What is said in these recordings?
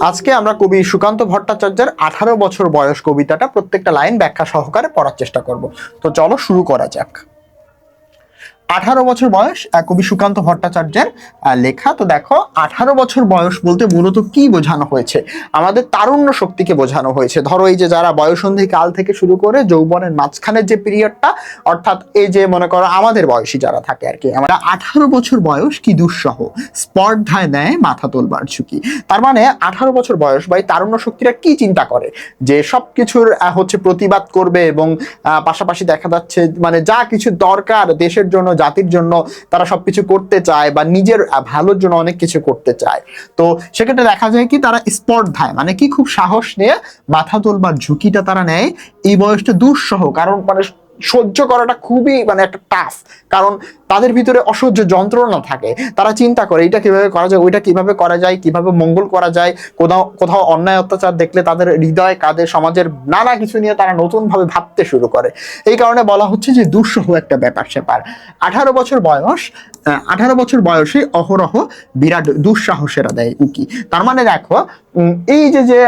আজকে আমরা কবি সুকান্ত ভট্টাচার্যের আঠারো বছর বয়স কবিতাটা প্রত্যেকটা লাইন ব্যাখ্যা সহকারে পড়ার চেষ্টা করব। তো চলো শুরু করা যাক। আঠারো বছর বয়স কবি সুকান্ত ভট্টাচার্যের লেখা। তো দেখো, আঠারো বছর বয়স বলতে মূলত কি বোঝানো হয়েছে? আমাদের তারুণ্য শক্তিকে বোঝানো হয়েছে। ধরো, এই যে যারা বয়সন্ধি কাল থেকে শুরু করে যৌবনের মাঝখানের যে পিরিয়ডটা, অর্থাৎ এই যে মনে করো আমাদের বয়সী যারা থাকে আর কি, আমরা আঠারো বছর বয়স কি দুঃসহ? স্পর্ধায় নেয় মাথা তোলবার ঝুঁকি। তার মানে আঠারো বছর বয়স বা এই তারুণ্য শক্তিরা কি চিন্তা করে? যে সব কিছুর হচ্ছে প্রতিবাদ করবে এবং পাশাপাশি দেখা যাচ্ছে মানে যা কিছু দরকার দেশের জন্য জাতির জন্য তারা সবকিছু করতে চায় বা নিজের ভালোর জন্য অনেক কিছু করতে চায়। তো সেক্ষেত্রে দেখা যায় কি তারা স্পর্ধায় মানে কি খুব সাহস নিয়ে মাথা তোলবার ঝুঁকিটা তারা নেয় এই বয়সটা দুঃসহ, কারণ মানে সহ্য করাটা খুবই মানে একটা টাফ কারণ তাদের ভিতরে অসহ্য যন্ত্রণা থাকে। তারা চিন্তা করে এটা কীভাবে করা যায়? ওইটা কীভাবে করা যায়? কীভাবে মঙ্গল করা যায়? কোথাও কোথাও অন্যায় অত্যাচার দেখলে তাদের হৃদয় কাঁদে সমাজের নানা কিছু নিয়ে তারা নতুন ভাবে ভাবতে শুরু করে। এই কারণে বলা হচ্ছে যে দুঃসহ একটা ব্যাপার স্যাপার আঠারো বছর বয়স আঠারো বছর বয়সে অহরহ বিরাট দুঃসাহসেরা দেয় উকি। তার মানে দেখো এই যে যে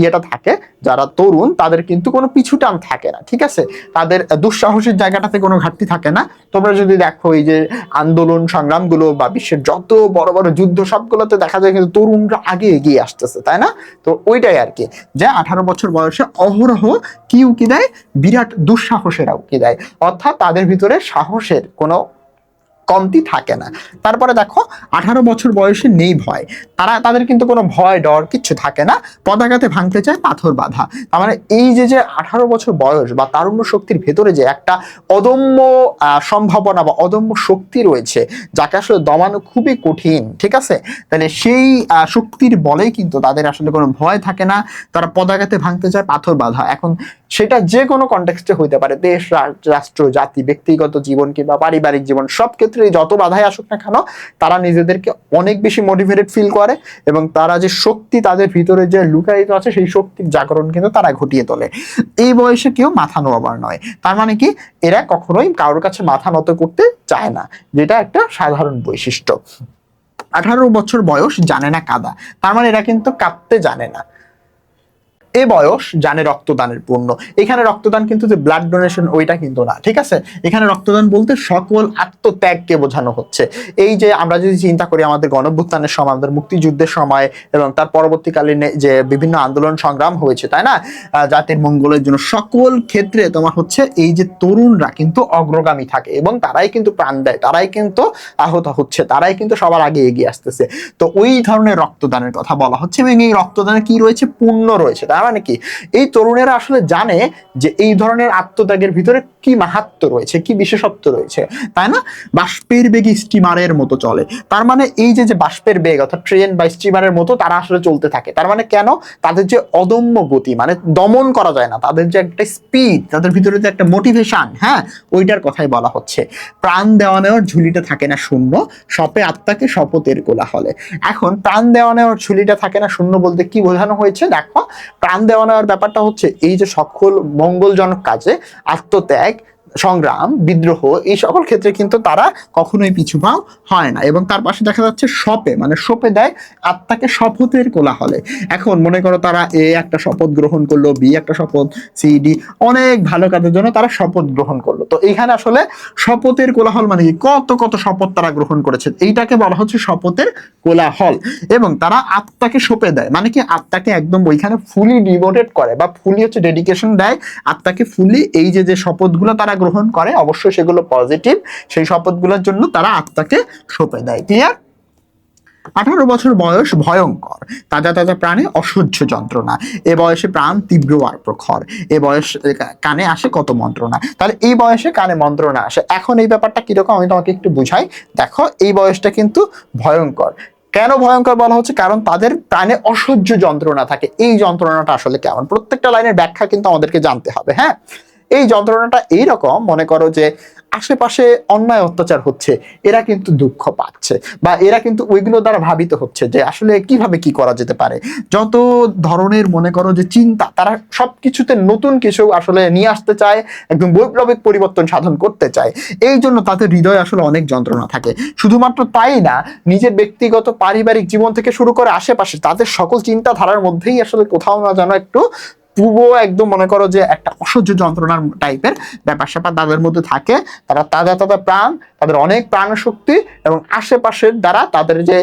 ইয়েটা থাকে, যারা তরুণ, তাদের কিন্তু কোনো পিছু টান থাকে না, ঠিক আছে? তাদের দুঃসাহসের জায়গাটাতে কোনো ঘাটতি থাকে না। তোমরা যদি দেখো এই যে আন্দোলন সংগ্রামগুলো বা বিশ্বের যত বড় বড় যুদ্ধ, সবগুলোতে দেখা যায় কিন্তু তরুণরা আগে এগিয়ে আসতেছে, তাই না? তো ওইটাই আর কি। যে আঠারো বছর বয়সে অহরহ কি উকি দেয়? বিরাট দুঃসাহসেরা উকি দেয়। অর্থাৎ তাদের ভিতরে সাহসের কোনো কমতি থাকে না। তারপরে দেখো, আঠারো বছর বয়সে নেই ভয়। তারা, তাদের কিন্তু কোনো ভয়, ডর কিচ্ছু থাকে না। পতাকাতে ভাঙতে চায় পাথর বাঁধা। তার মানে এই যে যে আঠারো বছর বয়স বা তারুণ্য শক্তির ভেতরে যে একটা অদম্য সম্ভাবনা বা অদম্য শক্তি রয়েছে, যাকে আসলে দমানো খুবই কঠিন, ঠিক আছে? তাহলে সেই শক্তির বলেই কিন্তু তাদের আসলে কোনো ভয় থাকে না। তারা পতাকাতে ভাঙতে চায় পাথর বাধা। এখন সেটা যে কোনো কন্টেক্সটে হইতে পারে। দেশ রাষ্ট্র, জাতি, ব্যক্তিগত জীবন কিংবা পারিবারিক জীবন, সব ক্ষেত্রে যত বাধাই আসুক না কেন, তারা নিজেদেরকে অনেক বেশি মোটিভেটেড ফিল করে এবং তারা যে শক্তি তাদের ভিতরে যে লুকায়িত আছে, সেই শক্তির জাগরণ কিন্তু তারা ঘটিয়ে তোলে। এই বয়সে কেউ মাথা নোয়াবার নয়। তার মানে কি? এরা কখনোই কারোর কাছে মাথা নত করতে চায় না, যেটা একটা সাধারণ বৈশিষ্ট্য। আঠারো বছর বয়স জানে না কাদা। তার মানে এরা কিন্তু কাঁদতে জানে না। এ বয়স জানে রক্তদানের পূর্ণ এখানে রক্তদান কিন্তু যে ব্লাড ডোনেশন ওইটা কিন্তু না, ঠিক আছে? এখানে রক্তদান বলতে সকল আত্মত্যাগকে বোঝানো হচ্ছে। এই যে আমরা যদি চিন্তা করি আমাদের গণভ্যুত্থানের সময়, আমাদের মুক্তিযুদ্ধের সময় এবং তার পরবর্তীকালীন যে বিভিন্ন আন্দোলন সংগ্রাম হয়েছে, তাই না? জাতির মঙ্গলের জন্য সকল ক্ষেত্রে তোমার হচ্ছে এই যে তরুণরা কিন্তু অগ্রগামী থাকে এবং তারাই কিন্তু প্রাণ দেয়, তারাই কিন্তু আহত হচ্ছে, তারাই কিন্তু সবার আগে এগিয়ে আসতেছে। তো ওই ধরনের রক্তদানের কথা বলা হচ্ছে এবং এই রক্তদানে কি রয়েছে? পূর্ণ রয়েছে তার মানে কি এই তরুণেরা আসলে জানে যে এই ধরনের আত্মত্যাগের ভিতরে কি মাহাত্ম রয়েছে, কি বিশেষত্ব রয়েছে, তাই না? বাষ্পের বেগে স্টিমারের মতো চলে। তার মানে এই যে যে বাষ্পের বেগ, অর্থাৎ ট্রেন বা স্টিমারের মতো তারা আসলে চলতে থাকে। তার মানে কেন? তাদের যে অদম্য গতি মানে দমন করা যায় না। তাদের যে একটা স্পিড তাদের ভিতরে যে একটা মোটিভেশন হ্যাঁ? ওইটার কথাই বলা হচ্ছে। প্রাণ দেওয়া নেওয়ার ঝুলিটা থাকে না শূন্য, সপে আত্মাকে শপথের কোলাহলে। এখন প্রাণ দেওয়া নেওয়ার ঝুলিটা থাকে না শূন্য বলতে কি বোঝানো হয়েছে? দেখো প্রাণ দেওয়া নেওয়ার ব্যাপারটা হচ্ছে এই যে সকল মঙ্গলজনক কাজে আত্মত্যাগ সংগ্রাম, বিদ্রোহ, এই সকল ক্ষেত্রে কিন্তু তারা কখনোই পিছু পাও হয় না এবং তার পাশে দেখা যাচ্ছে শপে মানে শপে দেয় আত্মাকে শপথের কোলাহলে। এখন মনে করো তারা এ একটা শপথ গ্রহণ করল, বি একটা শপথ, সি, ডি, অনেক ভালো কাজের জন্য তারা শপথ গ্রহণ করল। তো এইখানে আসলে শপথের কোলাহল মানে কি? কত কত শপথ তারা গ্রহণ করেছে এইটাকে বলা হচ্ছে শপথের কোলাহল। এবং তারা আত্মাকে সঁপে দেয় মানে কি? আত্মাকে একদম ওইখানে ফুলি ডিভোটেড করে বা ফুলি হচ্ছে ডেডিকেশন দেয়। আত্মাকে ফুলি এই যে যে শপথগুলো তারা গ্রহণ করে, অবশ্যই সেগুলো পজিটিভ সেই শপথগুলোর জন্য তারা আত্মাকে সঁপে দেয়। ক্লিয়ার আঠারো বছর বয়স ভয়ঙ্কর। তাজা তাজা প্রাণে অসহ্য যন্ত্রণা। এ বয়সে প্রাণ তীব্র আর প্রখর। এ বয়স কানে আসে কত মন্ত্রণা। তাহলে এই বয়সে কানে মন্ত্রণা আসে। এখন এই ব্যাপারটা কীরকম আমি তোমাকে একটু বুঝাই। দেখো, এই বয়সটা কিন্তু ভয়ঙ্কর। কেন ভয়ঙ্কর বলা হচ্ছে? কারণ তাদের প্রাণে অসহ্য যন্ত্রণা থাকে। এই যন্ত্রণাটা আসলে কেমন? প্রত্যেকটা লাইনের ব্যাখ্যা কিন্তু আমাদেরকে জানতে হবে হ্যাঁ? এই যন্ত্রণাটা এইরকম, মনে করো যে আশেপাশে অন্যায় অত্যাচার হচ্ছে, এরা কিন্তু দুঃখ পাচ্ছে বা এরা কিন্তু ওইগুলো দ্বারা ভাবিত হচ্ছে যে আসলে কীভাবে কি করা যেতে পারে। যত ধরনের মনে করো যে চিন্তা, তারা সব কিছুতে নতুন কিছু আসলে নিয়ে আসতে চায়, একদম বৈপ্লবিক পরিবর্তন সাধন করতে চায়, এই জন্য তাদের হৃদয় আসলে অনেক যন্ত্রণা থাকে। শুধুমাত্র তাই না, নিজের ব্যক্তিগত পারিবারিক জীবন থেকে শুরু করে আশেপাশে তাদের সকল চিন্তাধারার মধ্যেই আসলে কোথাও না যেন একটু পূর্ব একদম মনে করো যে একটা অসহ্য যন্ত্রণার টাইপের ব্যাপার স্যাপার তাদের মধ্যে থাকে। তারা তাজা তাজা প্রাণ, তাদের অনেক প্রাণ শক্তি এবং আশেপাশের দ্বারা তাদের যে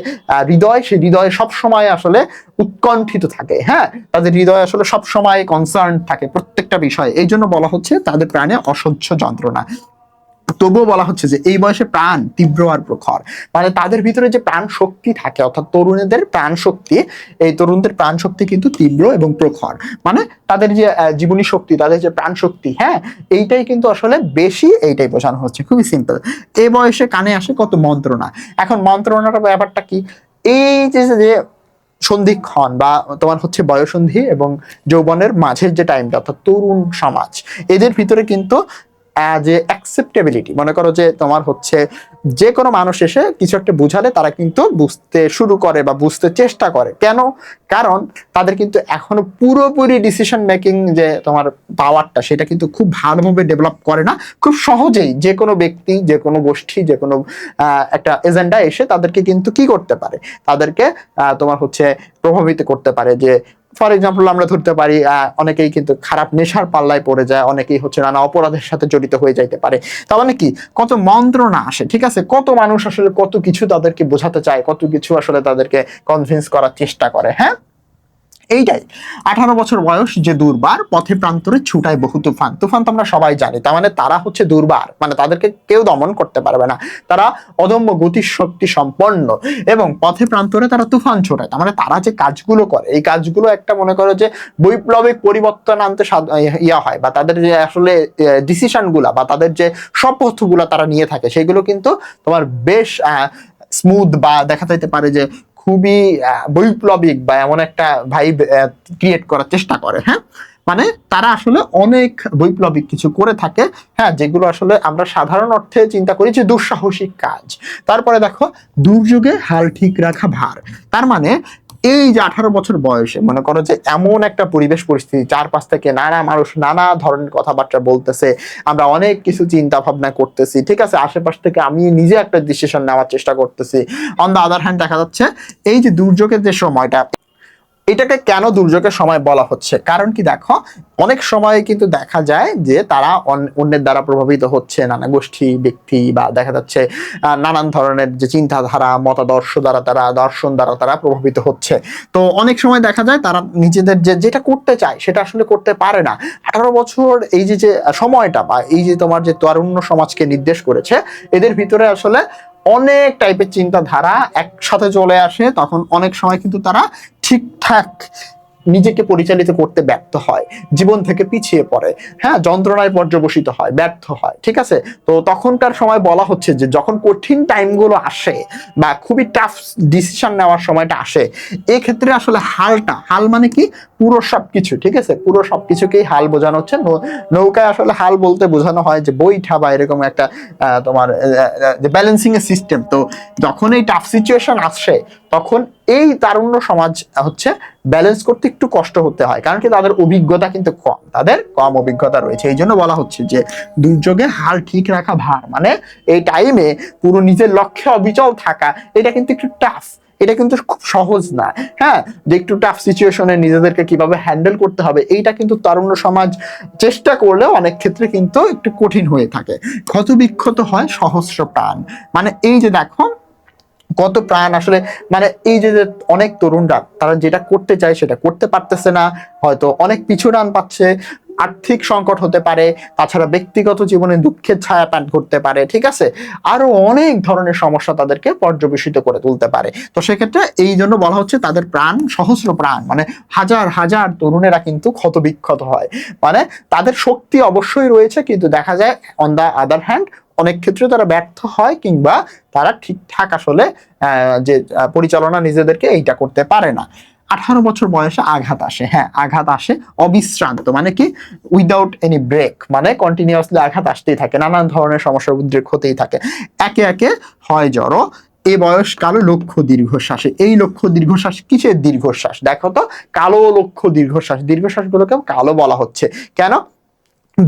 হৃদয়, সেই হৃদয় সবসময় আসলে উৎকণ্ঠিত থাকে হ্যাঁ? তাদের হৃদয় আসলে সবসময় কনসার্ন থাকে প্রত্যেকটা বিষয়ে। এই জন্য বলা হচ্ছে তাদের প্রাণে অসহ্য যন্ত্রণা। তবুও বলা হচ্ছে যে এই বয়সে প্রাণ তীব্র আর প্রখর। মানে তাদের ভিতরে যে প্রাণ শক্তি থাকে, অর্থাৎ তরুণীদের প্রাণ শক্তি, এই তরুণদের প্রাণ শক্তি কিন্তু তীব্র এবং প্রখর। মানে তাদের যে জীবনী শক্তি, তাদের যে প্রাণ শক্তি হ্যাঁ এইটাই কিন্তু আসলে বেশি এইটাই বোঝানো হচ্ছে। খুবই সিম্পল এই বয়সে কানে আসে কত মন্ত্রণা। এখন মন্ত্রণার ব্যাপারটা কি? এই যে যে সন্ধিক্ষণ বা তোমার হচ্ছে বয়সন্ধি এবং যৌবনের মাঝের যে টাইমটা অর্থাৎ তরুণ সমাজ, এদের ভিতরে কিন্তু আহ, যে অ্যাকসেপ্টেবিলিটি মনে করো যে তোমার হচ্ছে যে কোনো মানুষ এসে কিছু একটা বুঝালে তারা কিন্তু বুঝতে শুরু করে বা বুঝতে চেষ্টা করে। কেন? কারণ তাদের কিন্তু এখনও পুরোপুরি ডিসিশন মেকিং যে তোমার পাওয়ারটা সেটা কিন্তু খুব ভালোভাবে ডেভেলপ করে না। খুব সহজেই যে কোনো ব্যক্তি যে কোনো গোষ্ঠী যে কোনো একটা এজেন্ডা এসে তাদেরকে কিন্তু কি করতে পারে? তাদেরকে তোমার হচ্ছে প্রভাবিত করতে পারে যে ফর এক্সাম্পল আমরা ধরতে পারি অনেকেই কিন্তু খারাপ নেশার পাল্লায় পড়ে যায়, অনেকেই হচ্ছে নানা অপরাধের সাথে জড়িত হয়ে যাইতে পারে। তার মানে কি? কত মন্ত্রণা আসে, ঠিক আছে? কত মানুষ আসলে কত কিছু তাদেরকে বোঝাতে চায়, কত কিছু আসলে তাদেরকে কনভিন্স করার চেষ্টা করে হ্যাঁ? এইটাই। আঠারো বছর বয়স যে দুর্বার, পথে প্রান্তরে ছুটায় বহু তুফান। তুফান তো আমরা সবাই জানি, তার মানে তারা হচ্ছে দুর্বার মানে তাদেরকে কেউ দমন করতে পারবে না। তারা অদম্য গতি শক্তি সম্পন্ন এবং পথে প্রান্তরে তারা তুফান ছোটায়। তার মানে তারা যে কাজগুলো করে, এই কাজগুলো একটা মনে করো যে বৈপ্লবিক পরিবর্তন আনতে ইয়া হয় বা তাদের যে আসলে ডিসিশনগুলা বা তাদের যে শপথগুলা তারা নিয়ে থাকে, সেগুলো কিন্তু তোমার বেশ স্মুথ বা দেখা যাইতে পারে যে খুবই বৈপ্লবিক বা এমন একটা ভাইব ক্রিয়েট করার চেষ্টা করে হ্যাঁ? মানে তারা আসলে অনেক বৈপ্লবিক কিছু করে থাকে হ্যাঁ? যেগুলো আসলে আমরা সাধারণ অর্থে চিন্তা করি যে দুঃসাহসিক কাজ। তারপরে দেখো, দুর্যোগে হাল ঠিক রাখা ভার। তার মানে এই যে আঠারো বছর বয়সে মনে করো যে এমন একটা পরিবেশ পরিস্থিতি, চারপাশ থেকে নানা মানুষ নানা ধরনের কথাবার্তা বলতেছে, আমরা অনেক কিছু চিন্তা ভাবনা করতেছি, ঠিক আছে? আশেপাশ থেকে আমি নিজে একটা ডিসিশন নেওয়ার চেষ্টা করতেছি। অন দ্য আদার হ্যান্ড দেখা যাচ্ছে এই যে দুর্যোগের যে সময়টা এটাকে কেন দুর্যোগের সময় বলা হচ্ছে? কারণ কি দেখো, অনেক সময় কিন্তু দেখা যায় যে তারা অন্যের দ্বারা প্রভাবিত হচ্ছে, নানা গোষ্ঠী, ব্যক্তি বা দেখা যাচ্ছে নানান ধরনের যে চিন্তাধারা, মতাদর্শ দ্বারা তারা, দর্শন দ্বারা তারা প্রভাবিত হচ্ছে। তো অনেক সময় দেখা যায় তারা নিজেদের যে, যেটা করতে চায়, সেটা আসলে করতে পারে না। আঠারো বছর এই যে যে সময়টা বা এই যে তোমার যে তরুণ সমাজকে নির্দেশ করেছে, এদের ভিতরে আসলে অনেক টাইপের চিন্তাধারা একসাথে চলে আসে। তখন অনেক সময় কিন্তু তারা ঠিকঠাক নিজেকে পরিচালিত করতে ব্যর্থ হয়, জীবন থেকে পিছিয়ে পড়ে। হ্যাঁ যন্ত্রণায় পর্যবসিত হয়, ব্যর্থ হয়, ঠিক আছে? তো তখনকার সময় বলা হচ্ছে যে, যখন কঠিন টাইমগুলো আসে বা খুবই টাফ ডিসিশন নেওয়ার সময়টা আসে, এক্ষেত্রে ক্ষেত্রে আসলে হালটা, হাল মানে কি? পুরো সবকিছু, ঠিক আছে? পুরো সবকিছুকেই হাল বোঝানো হচ্ছে। নৌকায় আসলে হাল বলতে বোঝানো হয় যে বইঠা বা এরকম একটা তোমার ব্যালেন্সিং এর সিস্টেম তো যখন এই টাফ সিচুয়েশন আসে, তখন এই তারুণ্য সমাজ হচ্ছে ব্যালেন্স করতে একটু কষ্ট হতে হয়। কারণ কি তাদের অভিজ্ঞতা কিন্তু কম, তাদের কম অভিজ্ঞতা রয়েছে। এই জন্য বলা হচ্ছে যে দুর্যোগে হাল ঠিক রাখা ভার। মানে এই টাইমে পুরো নিজের লক্ষ্যে অবিচল থাকা, এটা কিন্তু একটু টাফ এটা কিন্তু খুব সহজ না। হ্যাঁ যে একটু টাফ সিচুয়েশনে নিজেদেরকে কীভাবে হ্যান্ডেল করতে হবে, এইটা কিন্তু তারুণ্য সমাজ চেষ্টা করলেও অনেক ক্ষেত্রে কিন্তু একটু কঠিন হয়ে থাকে। ক্ষত বিক্ষত হয় সহস্র প্রাণ। মানে এই যে দেখো, কত প্রাণ আসলে মানে এই যে অনেক তরুণরা, তারা যেটা করতে চায় সেটা করতে পারতেছে না, হয়তো অনেক পিছু টান পাচ্ছে। আর্থিক সংকট হতে পারে, তাছাড়া ব্যক্তিগত জীবনে দুঃখের ছায়া পান করতে পারে, ঠিক আছে? আরও অনেক ধরনের সমস্যা তাদেরকে পর্যবেসিত করে তুলতে পারে। তো সেক্ষেত্রে এই জন্য বলা হচ্ছে তাদের প্রাণ সহস্র প্রাণ মানে হাজার হাজার তরুণেরা কিন্তু ক্ষত বিক্ষত হয়। মানে তাদের শক্তি অবশ্যই রয়েছে, কিন্তু দেখা যায় অন দ্য আদার হ্যান্ড অনেক ক্ষেত্রে তারা ব্যর্থ হয় কিংবা তারা ঠিকঠাক আসলে যে পরিচালনা নিজেদেরকে এইটা করতে পারে না। আঠারো বছর বয়সে আঘাত আসে। হ্যাঁ আঘাত আসে অবিশ্রান্ত মানে কি? উইদাউট এনি ব্রেক মানে কন্টিনিউয়াসলি আঘাত আসতেই থাকে, নানান ধরনের সমস্যার উদ্রেক হতেই থাকে। একে একে হয় জড়ো, এ বয়স কালো লক্ষ্য দীর্ঘশ্বাসে। এই লক্ষ্য দীর্ঘশ্বাস কিসের দীর্ঘশ্বাস? দেখো তো, কালো লক্ষ্য দীর্ঘশ্বাস দীর্ঘশ্বাসগুলোকে কালো বলা হচ্ছে। কেন?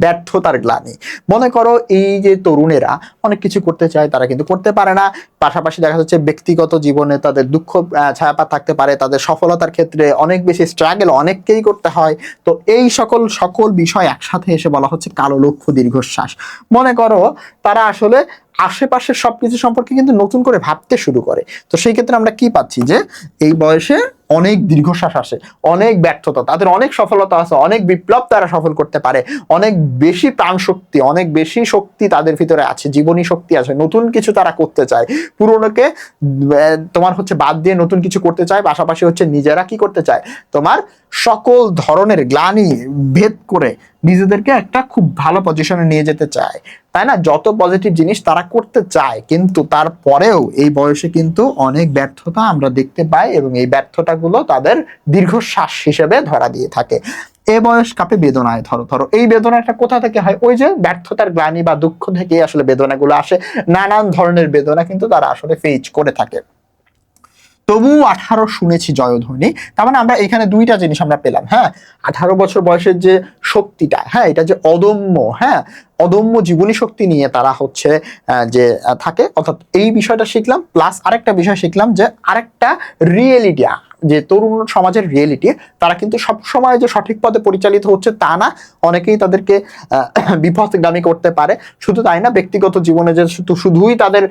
ব্যর্থতার গ্লানি। মনে করো এই যে তরুণেরা অনেক কিছু করতে চায়, তারা কিন্তু করতে পারে না। পাশাপাশি দেখা যাচ্ছে ব্যক্তিগত জীবনে তাদের দুঃখ ছায়াপাত থাকতে পারে, তাদের সফলতার ক্ষেত্রে অনেক বেশি স্ট্রাগেল অনেককেই করতে হয়। তো এই সকল সকল বিষয় একসাথে এসে বলা হচ্ছে কালো লক্ষ্য দীর্ঘশ্বাস। মনে করো তারা আসলে আশেপাশের সব কিছু সম্পর্কে কিন্তু নতুন করে ভাবতে শুরু করে। তো সেই ক্ষেত্রে আমরা কি পাচ্ছি যে, এই বয়সে অনেক দীর্ঘশ্বাস আসে, অনেক ব্যর্থতা, তাদের অনেক সফলতা আছে, অনেক বিপ্লব তারা সফল করতে পারে, অনেক বেশি প্রাণ শক্তি অনেক বেশি শক্তি তাদের ভিতরে আছে, জীবনী শক্তি আছে, নতুন কিছু তারা করতে চায়। পুরনোকে তোমার হচ্ছে বাদ দিয়ে নতুন কিছু করতে চায়, পাশাপাশি হচ্ছে নিজেরা কি করতে চায়? তোমার সকল ধরনের গ্লানি ভেদ করে নিজেদেরকে একটা খুব ভালো পজিশনে নিয়ে যেতে চায়। তাই না? যত পজিটিভ জিনিস তারা করতে চায়, কিন্তু তারপরেও এই বয়সে কিন্তু অনেক ব্যর্থতা আমরা দেখতে পাই এবং এই ব্যর্থতাগুলো তাদের দীর্ঘশ্বাস হিসেবে ধরা দিয়ে থাকে। এ বয়স কাপে বেদনায়, ধরো ধরো। এই বেদনাটা কোথা থেকে হয়? ওই যে ব্যর্থতার গ্লানি বা দুঃখ থেকে আসলে বেদনাগুলো আসে। নানান ধরনের বেদনা কিন্তু তারা আসলে ফেজ করে থাকে। তবু আঠারো শুনেছি জয়ধ্বনি। তার মানে আমরা এখানে দুইটা জিনিস আমরা পেলাম হ্যাঁ? আঠারো বছর বয়সের যে শক্তিটা হ্যাঁ? এটা যে অদম্য হ্যাঁ? অদম্য জীবনী শক্তি নিয়ে তারা হচ্ছে যে থাকে। অর্থাৎ এই বিষয়টা শিখলাম প্লাস আরেকটা বিষয় শিখলাম যে আরেকটা রিয়েলিটি যে তরুণ সমাজের রিয়েলিটি তারা কিন্তু সব সময় যে সঠিক পথে পরিচালিত হচ্ছে তা না। অনেকেই তাদেরকে বিপথগামী করতে পারে। শুধু তাই না, ব্যক্তিগত জীবনে যে শুধু, শুধুই তাদের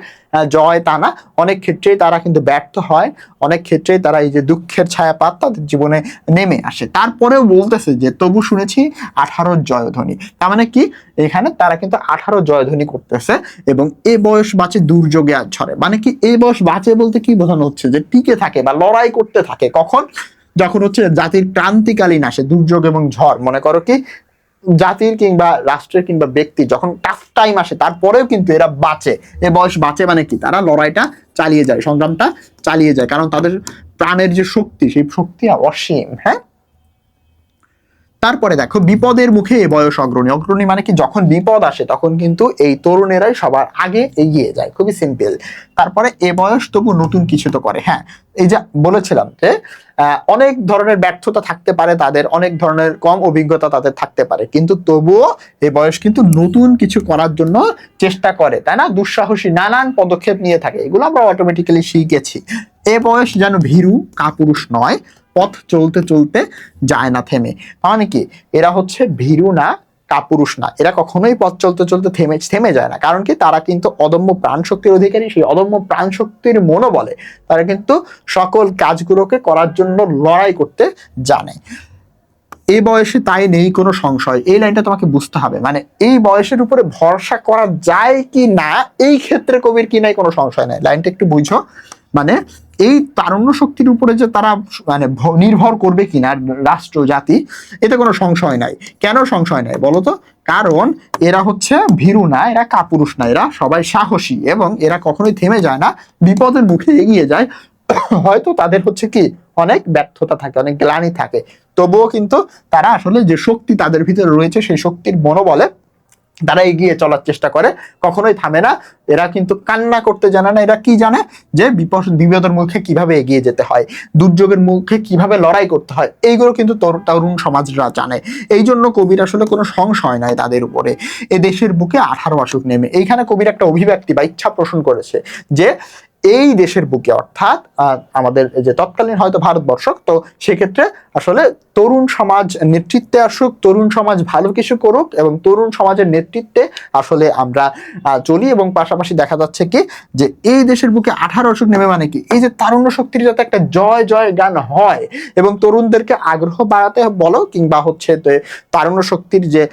জয় তা না, অনেক ক্ষেত্রেই তারা কিন্তু ব্যর্থ হয়। অনেক ক্ষেত্রেই তারা এই যে দুঃখের ছায়াপাত তাদের জীবনে নেমে আসে। তারপরেও বলতেছে যে, তবু শুনেছি আঠারো জয়ধ্বনি। তার মানে কি? এখানে তারা কিন্তু আঠারো জয়ধ্বনি করতেছে এবং এ বয়স বাঁচে দুর্যোগে আর ঝরে মানে কি? এই বয়স বাঁচে বলতে কি বোঝানো হচ্ছে? যে টিকে থাকে বা লড়াই করতে থাকে। কখন? যখন হচ্ছে জাতির ক্রান্তিকালীন আসে, দুর্যোগ এবং ঝড়। মনে করো কি? জাতির কিংবা রাষ্ট্রের কিংবা ব্যক্তি যখন টাফ টাইম আসে, তারপরেও কিন্তু এরা বাঁচে। এ বয়স বাঁচে মানে কি? তারা লড়াইটা চালিয়ে যায়, সংগ্রামটা চালিয়ে যায়। কারণ তাদের প্রাণের যে শক্তি, সেই শক্তি অসীম হ্যাঁ? তারপরে দেখো, বিপদের মুখে এ বয়স অগ্রণী। অগ্রণী মানে কি? যখন বিপদ আসে, তখন কিন্তু এই তরুণেরাই সবার আগে এগিয়ে যায়। খুবই সিম্পল তারপরে এ বয়স তবু নতুন কিছু তো করে। হ্যাঁ এই যে বলেছিলাম যে অনেক ধরনের ব্যর্থতা থাকতে পারে তাদের, অনেক ধরনের কম অভিজ্ঞতা তাদের থাকতে পারে। কিন্তু তবুও এ বয়স কিন্তু নতুন কিছু করার জন্য চেষ্টা করে, তাই না? দুঃসাহসী, নানান পদক্ষেপ নিয়ে থাকে। এগুলো আমরা অটোমেটিক্যালি শিখেছি। এ বয়স যেন ভীরু, কাপুরুষ নয় পথ চলতে চলতে যায় না, থেমে। মানে কি? এরা হচ্ছে ভীরু না, কাপুরুষ না। এরা কখনোই পথ চলতে চলতে থেমে থেমে যায় না। কারণ কি? তারা কিন্তু অদম্য প্রাণ শক্তির অধিকারী। সেই অদম্য প্রাণ শক্তির মনোবলে তারা কিন্তু সকল কাজগুলোকে করার জন্য লড়াই করতে জানে। এই বয়সে তাই নেই কোনো সংশয়। এই লাইনটা তোমাকে বুঝতে হবে। মানে এই বয়সের উপরে ভরসা করা যায় কি না, এই ক্ষেত্রে কবির কি নাই কোনো সংশয় নাই। লাইনটা একটু বুঝো। মানে এই তারুণ্য শক্তির উপরে যে তারা মানে নির্ভর করবে কিনা রাষ্ট্র, জাতি, এতে কোনো সংশয় নাই। কেন সংশয় নাই বলো তো? কারণ এরা হচ্ছে ভীরু না, এরা কাপুরুষ না, এরা সবাই সাহসী এবং এরা কখনোই থেমে যায় না, বিপদের মুখে এগিয়ে যায়। হয়তো তাদের হচ্ছে কি, অনেক ব্যর্থতা থাকে, অনেক গ্লানি থাকে। তবুও কিন্তু তারা আসলে যে শক্তি তাদের ভিতরে রয়েছে, সেই শক্তির মনোবলে তারা এগিয়ে চলার চেষ্টা করে, কখনোই থামে না। এরা কিন্তু কান্না করতে জানে না। এরা কি জানে? যে বিপদ বিপদের মুখে কীভাবে এগিয়ে যেতে হয়, দুর্যোগের মুখে কীভাবে লড়াই করতে হয়, এইগুলো কিন্তু তরু- তরুণ সমাজরা জানে। এই জন্য কবির আসলে কোনো সংশয় নাই তাদের উপরে। এ দেশের বুকে আঠারো আসুক নেমে। এইখানে কবির একটা অভিব্যক্তি বা ইচ্ছা পোষণ করেছে যে এই দেশের বুকে, অর্থাৎ আমাদের যে তৎকালীন হয়তো ভারতবর্ষ, তো সেক্ষেত্রে আসলে তরুণ সমাজ নেতৃত্বে আসুক, তরুণ সমাজ ভালো কিছু করুক এবং তরুণ সমাজের নেতৃত্বে আসলে আমরা চলি এবং পাশাপাশি দেখা যাচ্ছে কি যে এই দেশের বুকে আঠারো অসুখ নেমে মানে কি? এই যে তারুণ্য শক্তির যাতে একটা জয় জয় গান হয় এবং তরুণদেরকে আগ্রহ বাড়াতে বলো কিংবা হচ্ছে তারুণ্য শক্তির যে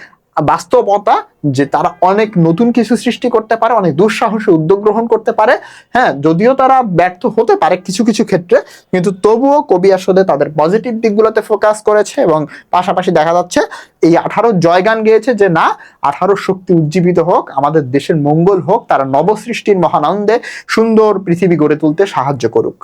বাস্তবতা যে তারা অনেক নতুন কিছু সৃষ্টি করতে পারে, অনেক দুঃসাহসী উদ্যোগ গ্রহণ করতে পারে। হ্যাঁ যদিও তারা ব্যর্থ হতে পারে কিছু কিছু ক্ষেত্রে, কিন্তু তবুও কবি আসলে তাদের পজিটিভ দিকগুলোতে ফোকাস করেছে এবং পাশাপাশি দেখা যাচ্ছে এই আঠারো জয়গান গেয়েছে যে না, আঠারো শক্তি উজ্জীবিত হোক, আমাদের দেশের মঙ্গল হোক, তারা নবসৃষ্টির মহানন্দে সুন্দর পৃথিবী গড়ে তুলতে সাহায্য করুক।